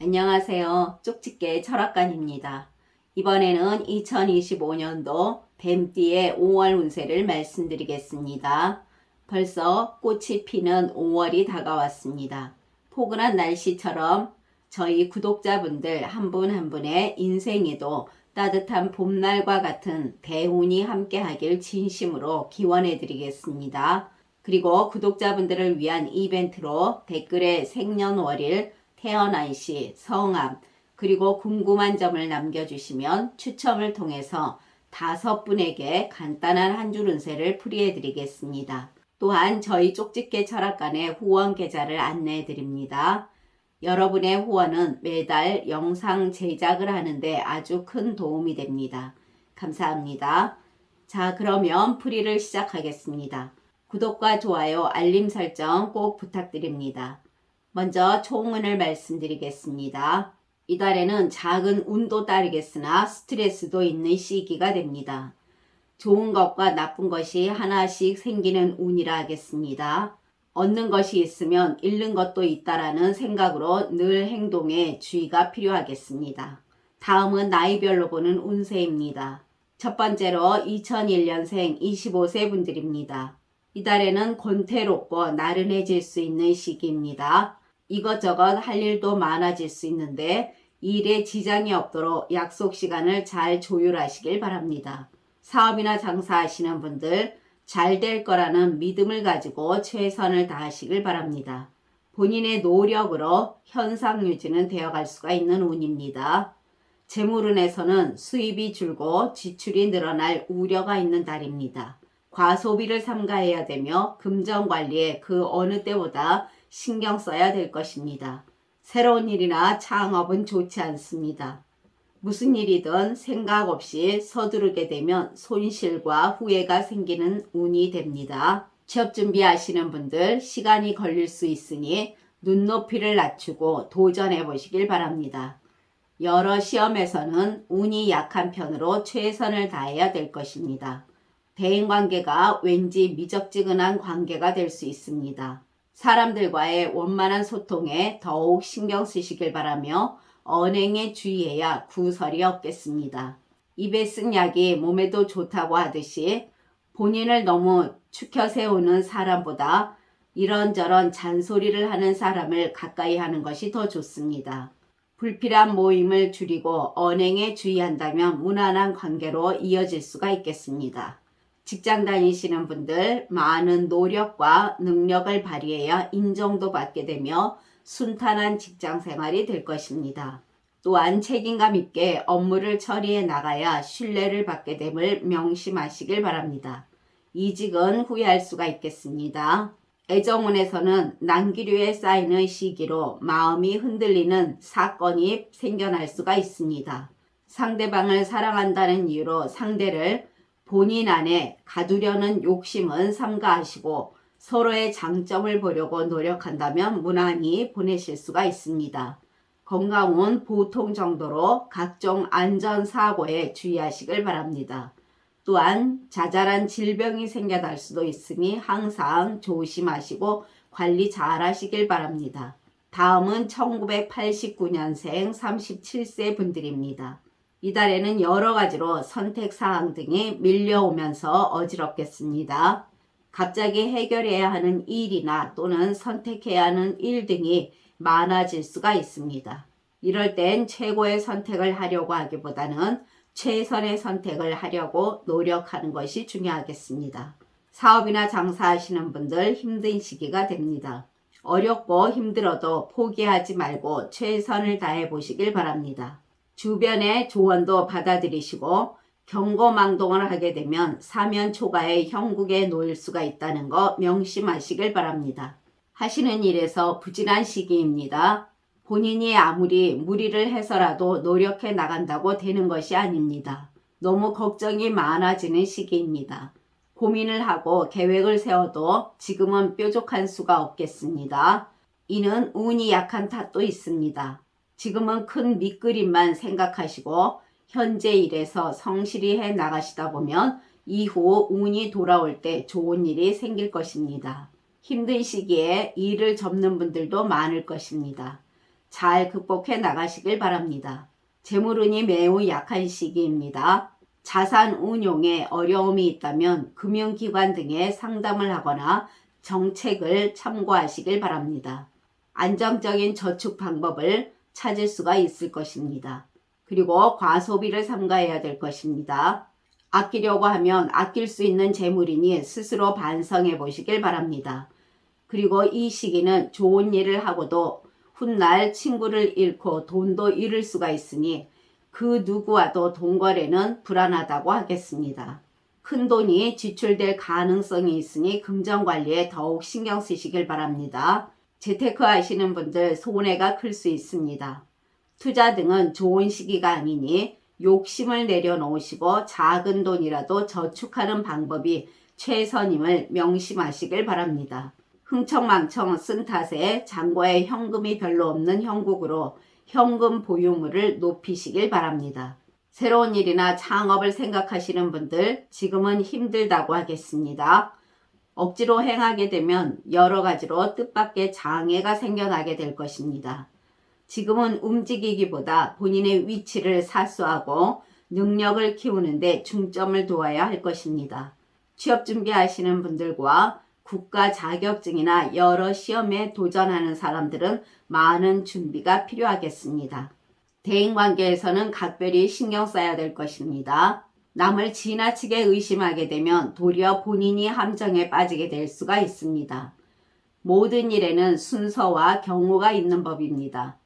안녕하세요. 쪽집게 철학관입니다. 이번에는 2025년도 뱀띠의 5월 운세를 말씀드리겠습니다. 벌써 꽃이 피는 5월이 다가왔습니다. 포근한 날씨처럼 저희 구독자분들 한 분한 분의 인생에도 따뜻한 봄날과 같은 대운이 함께하길 진심으로 기원해 드리겠습니다. 그리고 구독자분들을 위한 이벤트로 댓글에 생년월일, 태어난 시, 성함, 그리고 궁금한 점을 남겨주시면 추첨을 통해서 다섯 분에게 간단한 한 줄 운세를 풀이해 드리겠습니다. 또한 저희 쪽집게 철학관의 후원 계좌를 안내해 드립니다. 여러분의 후원은 매달 영상 제작을 하는데 아주 큰 도움이 됩니다. 감사합니다. 자, 그러면 풀이를 시작하겠습니다. 구독과 좋아요, 알림 설정 꼭 부탁드립니다. 먼저 총운을 말씀드리겠습니다. 이달에는 작은 운도 따르겠으나 스트레스도 있는 시기가 됩니다. 좋은 것과 나쁜 것이 하나씩 생기는 운이라 하겠습니다. 얻는 것이 있으면 잃는 것도 있다라는 생각으로 늘 행동에 주의가 필요하겠습니다. 다음은 나이별로 보는 운세입니다. 첫 번째로 2001년생 25세 분들입니다. 이달에는 권태롭고 나른해질 수 있는 시기입니다. 이것저것 할 일도 많아질 수 있는데 일에 지장이 없도록 약속 시간을 잘 조율하시길 바랍니다. 사업이나 장사하시는 분들 잘 될 거라는 믿음을 가지고 최선을 다하시길 바랍니다. 본인의 노력으로 현상 유지는 되어갈 수가 있는 운입니다. 재물운에서는 수입이 줄고 지출이 늘어날 우려가 있는 달입니다. 과소비를 삼가해야 되며 금전 관리에 그 어느 때보다 신경 써야 될 것입니다. 새로운 일이나 창업은 좋지 않습니다. 무슨 일이든 생각 없이 서두르게 되면 손실과 후회가 생기는 운이 됩니다. 취업 준비하시는 분들 시간이 걸릴 수 있으니 눈높이를 낮추고 도전해 보시길 바랍니다. 여러 시험에서는 운이 약한 편으로 최선을 다해야 될 것입니다. 대인 관계가 왠지 미적지근한 관계가 될 수 있습니다. 사람들과의 원만한 소통에 더욱 신경 쓰시길 바라며 언행에 주의해야 구설이 없겠습니다. 입에 쓴 약이 몸에도 좋다고 하듯이 본인을 너무 축혀 세우는 사람보다 이런저런 잔소리를 하는 사람을 가까이 하는 것이 더 좋습니다. 불필요한 모임을 줄이고 언행에 주의한다면 무난한 관계로 이어질 수가 있겠습니다. 직장 다니시는 분들 많은 노력과 능력을 발휘해야 인정도 받게 되며 순탄한 직장 생활이 될 것입니다. 또한 책임감 있게 업무를 처리해 나가야 신뢰를 받게 됨을 명심하시길 바랍니다. 이직은 후회할 수가 있겠습니다. 애정운에서는 난기류에 쌓이는 시기로 마음이 흔들리는 사건이 생겨날 수가 있습니다. 상대방을 사랑한다는 이유로 상대를 본인 안에 가두려는 욕심은 삼가하시고 서로의 장점을 보려고 노력한다면 무난히 보내실 수가 있습니다. 건강은 보통 정도로 각종 안전사고에 주의하시길 바랍니다. 또한 자잘한 질병이 생겨날 수도 있으니 항상 조심하시고 관리 잘 하시길 바랍니다. 다음은 1989년생 37세 분들입니다. 이달에는 여러 가지로 선택 사항 등이 밀려오면서 어지럽겠습니다. 갑자기 해결해야 하는 일이나 또는 선택해야 하는 일 등이 많아질 수가 있습니다. 이럴 땐 최고의 선택을 하려고 하기보다는 최선의 선택을 하려고 노력하는 것이 중요하겠습니다. 사업이나 장사하시는 분들 힘든 시기가 됩니다. 어렵고 힘들어도 포기하지 말고 최선을 다해 보시길 바랍니다. 주변의 조언도 받아들이시고 경고망동을 하게 되면 사면 초과의 형국에 놓일 수가 있다는 거 명심하시길 바랍니다. 하시는 일에서 부진한 시기입니다. 본인이 아무리 무리를 해서라도 노력해 나간다고 되는 것이 아닙니다. 너무 걱정이 많아지는 시기입니다. 고민을 하고 계획을 세워도 지금은 뾰족한 수가 없겠습니다. 이는 운이 약한 탓도 있습니다. 지금은 큰 밑그림만 생각하시고 현재 일에서 성실히 해 나가시다 보면 이후 운이 돌아올 때 좋은 일이 생길 것입니다. 힘든 시기에 일을 접는 분들도 많을 것입니다. 잘 극복해 나가시길 바랍니다. 재물운이 매우 약한 시기입니다. 자산 운용에 어려움이 있다면 금융기관 등에 상담을 하거나 정책을 참고하시길 바랍니다. 안정적인 저축 방법을 찾을 수가 있을 것입니다. 그리고 과소비를 삼가해야 될 것입니다. 아끼려고 하면 아낄 수 있는 재물이니 스스로 반성해 보시길 바랍니다. 그리고 이 시기는 좋은 일을 하고도 훗날 친구를 잃고 돈도 잃을 수가 있으니 그 누구와도 돈 거래는 불안하다고 하겠습니다. 큰 돈이 지출될 가능성이 있으니 금전 관리에 더욱 신경 쓰시길 바랍니다. 재테크 하시는 분들 손해가 클 수 있습니다. 투자 등은 좋은 시기가 아니니 욕심을 내려놓으시고 작은 돈이라도 저축하는 방법이 최선임을 명심하시길 바랍니다. 흥청망청 쓴 탓에 잔고에 현금이 별로 없는 형국으로 현금 보유물을 높이시길 바랍니다. 새로운 일이나 창업을 생각하시는 분들 지금은 힘들다고 하겠습니다. 억지로 행하게 되면 여러 가지로 뜻밖의 장애가 생겨나게 될 것입니다. 지금은 움직이기보다 본인의 위치를 사수하고 능력을 키우는데 중점을 두어야 할 것입니다. 취업 준비하시는 분들과 국가 자격증이나 여러 시험에 도전하는 사람들은 많은 준비가 필요하겠습니다. 대인 관계에서는 각별히 신경 써야 될 것입니다. 남을 지나치게 의심하게 되면 도리어 본인이 함정에 빠지게 될 수가 있습니다. 모든 일에는 순서와 경우가 있는 법입니다.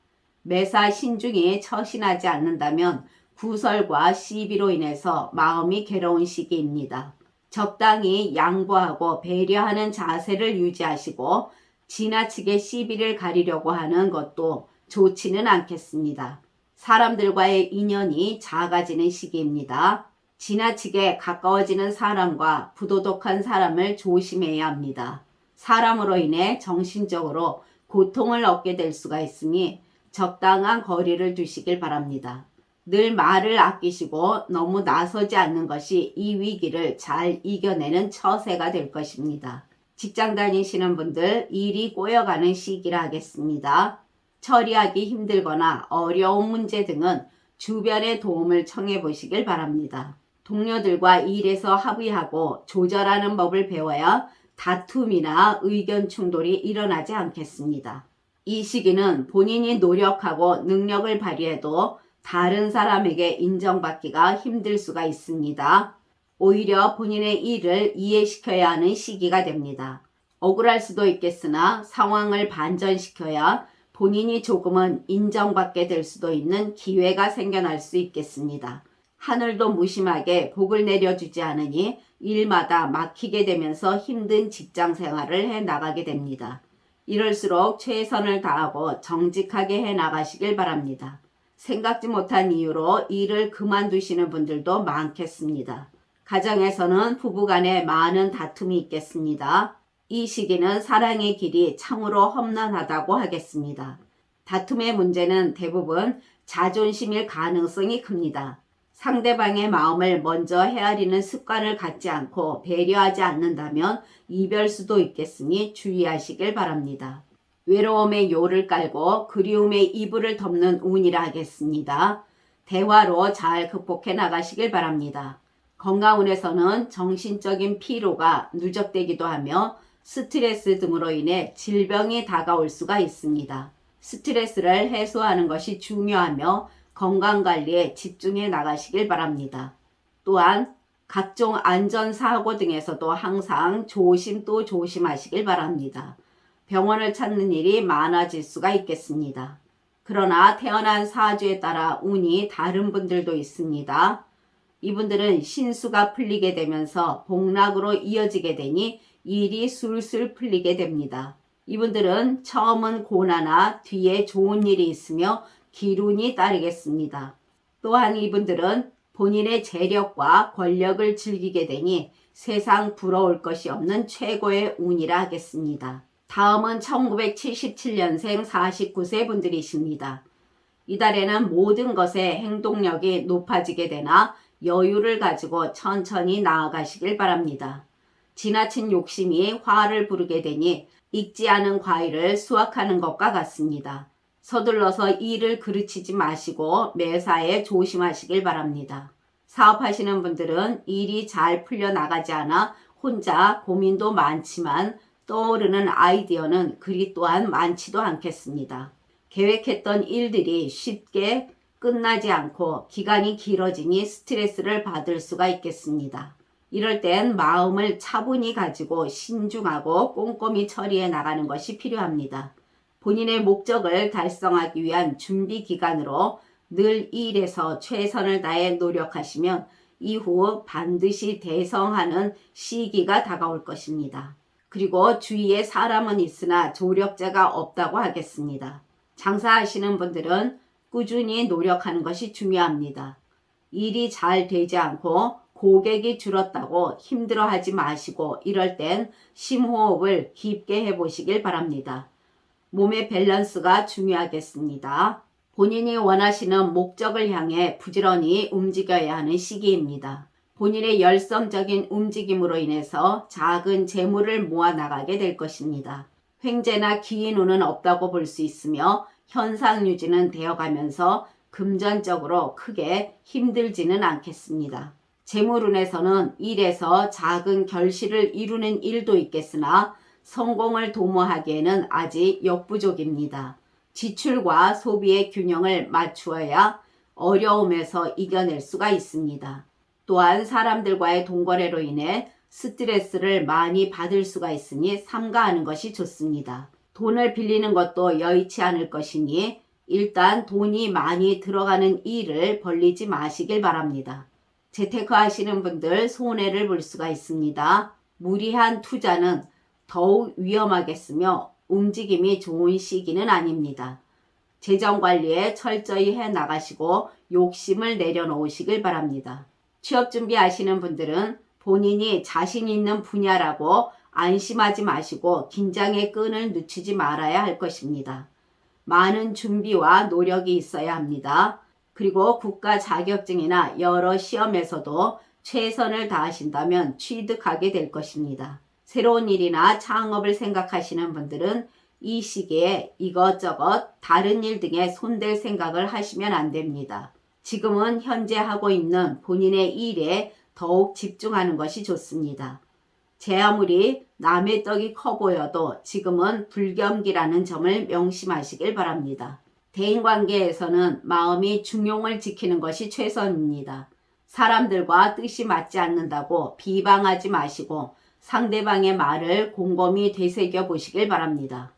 매사 신중히 처신하지 않는다면 구설과 시비로 인해서 마음이 괴로운 시기입니다. 적당히 양보하고 배려하는 자세를 유지하시고 지나치게 시비를 가리려고 하는 것도 좋지는 않겠습니다. 사람들과의 인연이 작아지는 시기입니다. 지나치게 가까워지는 사람과 부도덕한 사람을 조심해야 합니다. 사람으로 인해 정신적으로 고통을 얻게 될 수가 있으니 적당한 거리를 두시길 바랍니다. 늘 말을 아끼시고 너무 나서지 않는 것이 이 위기를 잘 이겨내는 처세가 될 것입니다. 직장 다니시는 분들 일이 꼬여가는 시기라 하겠습니다. 처리하기 힘들거나 어려운 문제 등은 주변의 도움을 청해 보시길 바랍니다. 동료들과 일에서 합의하고 조절하는 법을 배워야 다툼이나 의견 충돌이 일어나지 않겠습니다. 이 시기는 본인이 노력하고 능력을 발휘해도 다른 사람에게 인정받기가 힘들 수가 있습니다. 오히려 본인의 일을 이해시켜야 하는 시기가 됩니다. 억울할 수도 있겠으나 상황을 반전시켜야 본인이 조금은 인정받게 될 수도 있는 기회가 생겨날 수 있겠습니다. 하늘도 무심하게 복을 내려주지 않으니 일마다 막히게 되면서 힘든 직장 생활을 해 나가게 됩니다. 이럴수록 최선을 다하고 정직하게 해 나가시길 바랍니다. 생각지 못한 이유로 일을 그만두시는 분들도 많겠습니다. 가정에서는 부부 간에 많은 다툼이 있겠습니다. 이 시기는 사랑의 길이 참으로 험난하다고 하겠습니다. 다툼의 문제는 대부분 자존심일 가능성이 큽니다. 상대방의 마음을 먼저 헤아리는 습관을 갖지 않고 배려하지 않는다면 이별 수도 있겠으니 주의하시길 바랍니다. 외로움의 요를 깔고 그리움의 이불을 덮는 운이라 하겠습니다. 대화로 잘 극복해 나가시길 바랍니다. 건강운에서는 정신적인 피로가 누적되기도 하며 스트레스 등으로 인해 질병이 다가올 수가 있습니다. 스트레스를 해소하는 것이 중요하며 건강관리에 집중해 나가시길 바랍니다. 또한 각종 안전사고 등에서도 항상 조심 또 조심하시길 바랍니다. 병원을 찾는 일이 많아질 수가 있겠습니다. 그러나 태어난 사주에 따라 운이 다른 분들도 있습니다. 이분들은 신수가 풀리게 되면서 복락으로 이어지게 되니 일이 술술 풀리게 됩니다. 이분들은 처음은 고나나 뒤에 좋은 일이 있으며 기운이 따르겠습니다. 또한 이분들은 본인의 재력과 권력을 즐기게 되니 세상 부러울 것이 없는 최고의 운이라 하겠습니다. 다음은 1977년생 49세 분들이십니다. 이달에는 모든 것에 행동력이 높아지게 되나 여유를 가지고 천천히 나아가시길 바랍니다. 지나친 욕심이 화를 부르게 되니 익지 않은 과일을 수확하는 것과 같습니다. 서둘러서 일을 그르치지 마시고 매사에 조심하시길 바랍니다. 사업하시는 분들은 일이 잘 풀려나가지 않아 혼자 고민도 많지만 떠오르는 아이디어는 그리 또한 많지도 않겠습니다. 계획했던 일들이 쉽게 끝나지 않고 기간이 길어지니 스트레스를 받을 수가 있겠습니다. 이럴 땐 마음을 차분히 가지고 신중하고 꼼꼼히 처리해 나가는 것이 필요합니다. 본인의 목적을 달성하기 위한 준비 기간으로 늘 일에서 최선을 다해 노력하시면 이후 반드시 대성하는 시기가 다가올 것입니다. 그리고 주위에 사람은 있으나 조력자가 없다고 하겠습니다. 장사하시는 분들은 꾸준히 노력하는 것이 중요합니다. 일이 잘 되지 않고 고객이 줄었다고 힘들어하지 마시고 이럴 땐 심호흡을 깊게 해보시길 바랍니다. 몸의 밸런스가 중요하겠습니다. 본인이 원하시는 목적을 향해 부지런히 움직여야 하는 시기입니다. 본인의 열성적인 움직임으로 인해서 작은 재물을 모아 나가게 될 것입니다. 횡재나 기인운은 없다고 볼 수 있으며 현상 유지는 되어가면서 금전적으로 크게 힘들지는 않겠습니다. 재물운에서는 일에서 작은 결실을 이루는 일도 있겠으나 성공을 도모하기에는 아직 역부족입니다. 지출과 소비의 균형을 맞추어야 어려움에서 이겨낼 수가 있습니다. 또한 사람들과의 동거래로 인해 스트레스를 많이 받을 수가 있으니 삼가하는 것이 좋습니다. 돈을 빌리는 것도 여의치 않을 것이니 일단 돈이 많이 들어가는 일을 벌리지 마시길 바랍니다. 재테크 하시는 분들 손해를 볼 수가 있습니다. 무리한 투자는 더욱 위험하겠으며 움직임이 좋은 시기는 아닙니다. 재정 관리에 철저히 해 나가시고 욕심을 내려놓으시길 바랍니다. 취업 준비하시는 분들은 본인이 자신 있는 분야라고 안심하지 마시고 긴장의 끈을 늦추지 말아야 할 것입니다. 많은 준비와 노력이 있어야 합니다. 그리고 국가 자격증이나 여러 시험에서도 최선을 다하신다면 취득하게 될 것입니다. 새로운 일이나 창업을 생각하시는 분들은 이 시기에 이것저것 다른 일 등에 손댈 생각을 하시면 안 됩니다. 지금은 현재 하고 있는 본인의 일에 더욱 집중하는 것이 좋습니다. 제 아무리 남의 떡이 커 보여도 지금은 불겸기라는 점을 명심하시길 바랍니다. 대인 관계에서는 마음이 중용을 지키는 것이 최선입니다. 사람들과 뜻이 맞지 않는다고 비방하지 마시고 상대방의 말을 곰곰이 되새겨 보시길 바랍니다.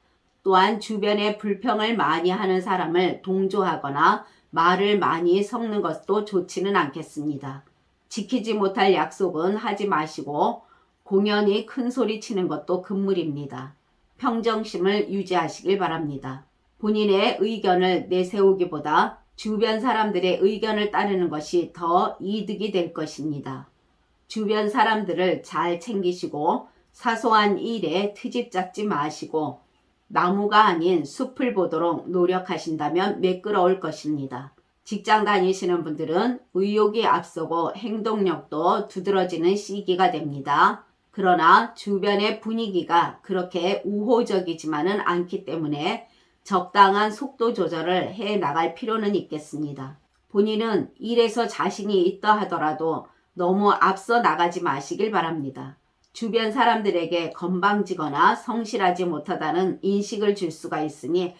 또한 주변에 불평을 많이 하는 사람을 동조하거나 말을 많이 섞는 것도 좋지는 않겠습니다. 지키지 못할 약속은 하지 마시고 공연히 큰 소리 치는 것도 금물입니다. 평정심을 유지하시길 바랍니다. 본인의 의견을 내세우기보다 주변 사람들의 의견을 따르는 것이 더 이득이 될 것입니다. 주변 사람들을 잘 챙기시고 사소한 일에 트집 잡지 마시고 나무가 아닌 숲을 보도록 노력하신다면 매끄러울 것입니다. 직장 다니시는 분들은 의욕이 앞서고 행동력도 두드러지는 시기가 됩니다. 그러나 주변의 분위기가 그렇게 우호적이지만은 않기 때문에 적당한 속도 조절을 해 나갈 필요는 있겠습니다. 본인은 일에서 자신이 있다 하더라도 너무 앞서 나가지 마시길 바랍니다. 주변 사람들에게 건방지거나 성실하지 못하다는 인식을 줄 수가 있으니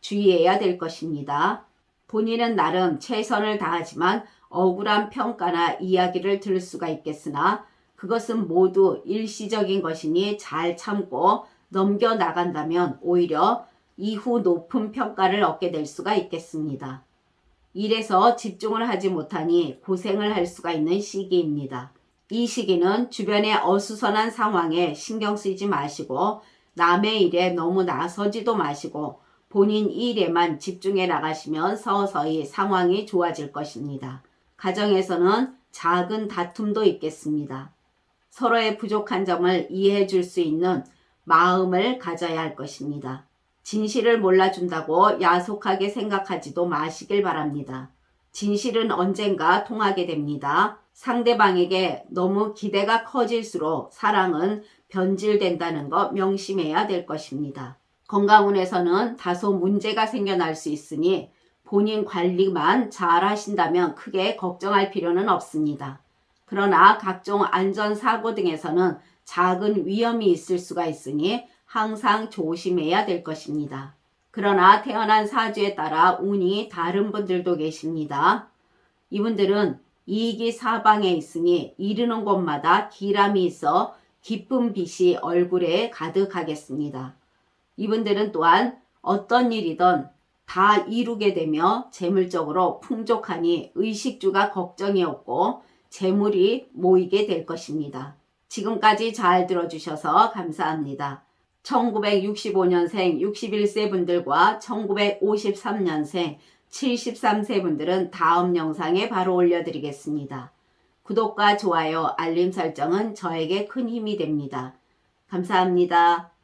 주의해야 될 것입니다. 본인은 나름 최선을 다하지만 억울한 평가나 이야기를 들을 수가 있겠으나 그것은 모두 일시적인 것이니 잘 참고 넘겨 나간다면 오히려 이후 높은 평가를 얻게 될 수가 있겠습니다. 일에서 집중을 하지 못하니 고생을 할 수가 있는 시기입니다. 이 시기는 주변의 어수선한 상황에 신경 쓰지 마시고 남의 일에 너무 나서지도 마시고 본인 일에만 집중해 나가시면 서서히 상황이 좋아질 것입니다. 가정에서는 작은 다툼도 있겠습니다. 서로의 부족한 점을 이해해 줄 수 있는 마음을 가져야 할 것입니다. 진실을 몰라준다고 야속하게 생각하지도 마시길 바랍니다. 진실은 언젠가 통하게 됩니다. 상대방에게 너무 기대가 커질수록 사랑은 변질된다는 것 명심해야 될 것입니다. 건강운에서는 다소 문제가 생겨날 수 있으니 본인 관리만 잘 하신다면 크게 걱정할 필요는 없습니다. 그러나 각종 안전사고 등에서는 작은 위험이 있을 수가 있으니 항상 조심해야 될 것입니다. 그러나 태어난 사주에 따라 운이 다른 분들도 계십니다. 이분들은 이익이 사방에 있으니 이르는 곳마다 기람이 있어 기쁜 빛이 얼굴에 가득하겠습니다. 이분들은 또한 어떤 일이든 다 이루게 되며 재물적으로 풍족하니 의식주가 걱정이 없고 재물이 모이게 될 것입니다. 지금까지 잘 들어주셔서 감사합니다. 1965년생 61세 분들과 1953년생 73세 분들은 다음 영상에 바로 올려드리겠습니다. 구독과 좋아요, 알림 설정은 저에게 큰 힘이 됩니다. 감사합니다.